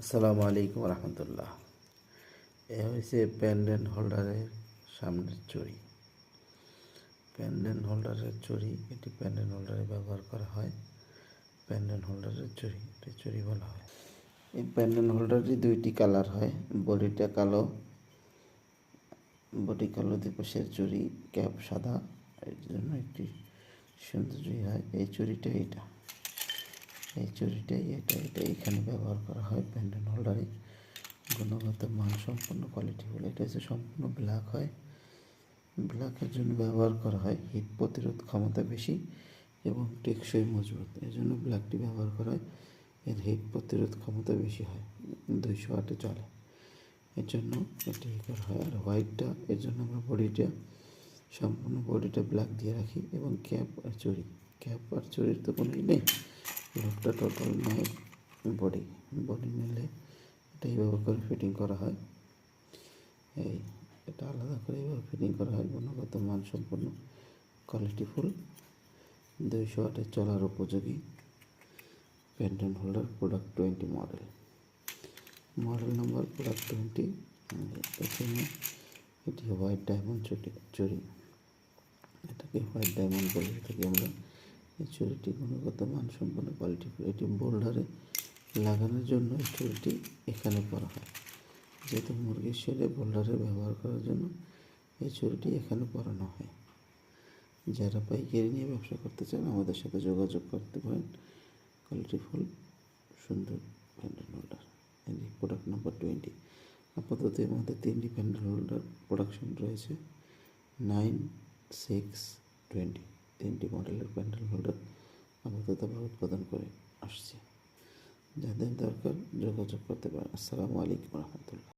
আসসালামু আলাইকুম রহমতুল্লাহ। এ হয়েছে প্যান্ডেন্ট হোল্ডারের সামনের চড়ি প্যান্ডেন্ট হোল্ডারের চড়ি এটি প্যান্ডেন্ট হোল্ডারে ব্যবহার করা হয়। প্যান্ডেন্ট হোল্ডারের চড়ি এটি চড়ি বলা হয়। এই প্যান্ডেন্ট হোল্ডারটি দুইটি কালার হয়, বডিটা কালো, বডি কালো দিবসের চুড়ি ক্যাপ সাদা, এর জন্য একটি সুন্দর চুড়ি হয়। এই চুড়িটা এটা এই চুরিটাই এটা এটা, এখানে ব্যবহার করা হয় প্যান্ডেল হোল্ডারে গুণগত মান সম্পন্ন কোয়ালিটি বলে এটা হচ্ছে সম্পূর্ণ ব্ল্যাক হয়। ব্ল্যাকের জন্য ব্যবহার করা হয় হিট প্রতিরোধ ক্ষমতা বেশি এবং টেকসই মজবুত। এই জন্য ব্ল্যাকটি ব্যবহার করা হয়, এর হিট প্রতিরোধ ক্ষমতা বেশি হয়, দুইশো আটে চলে। এর জন্য এটি করা হয়। আর হোয়াইটটা এর জন্য আমরা বডিটা সম্পূর্ণ বডিটা ব্ল্যাক দিয়ে রাখি এবং ক্যাপ আর চুরি। ক্যাপ আর চুরির তো কোনোই নেই। লোকটা টোটাল নেয় বডি বডি নিলে এটা ব্যবহার করে ফিটিং করা হয়। এই, এটা আলাদা করে এইভাবে ফিটিং করা হয়, গুণগত মান সম্পন্ন কোয়ালিটিফুল দুইশো আটের চলার উপযোগী pendant holder product twenty model model number product twenty এখানে এটি হোয়াইট ডায়মন্ড চুটি, চুরি। এটাকে হোয়াইট ডায়মন্ড বলে থাকি আমরা এই চুরিটি গুণগত মান সম্পন্ন কোয়ালিটি এটি বোল্ডারে লাগানোর জন্য এই চুরিটি এখানে করা হয়। যেহেতু মুরগির শেলে বোল্ডারে ব্যবহার করার জন্য এই ছুরিটি এখানে পরানো হয়। যারা পাইকারি নিয়ে ব্যবসা করতে চান, আমাদের সাথে যোগাযোগ করতে পারেন। কোয়ালিটিফুল সুন্দর pendant holder product number twenty আপাতত এর মধ্যে তিনটি প্যান্ডেল হোল্ডার প্রোডাকশন রয়েছে। নাইন সিক্স টোয়েন্টি তিনটি মডেলের প্যান্ডেল হোল্ডার আপাতত উৎপাদন করে আসছে। যাদের দরকার যোগাযোগ করতে পারেন। আসসালামু আলাইকুম রহমতুল্লাহ।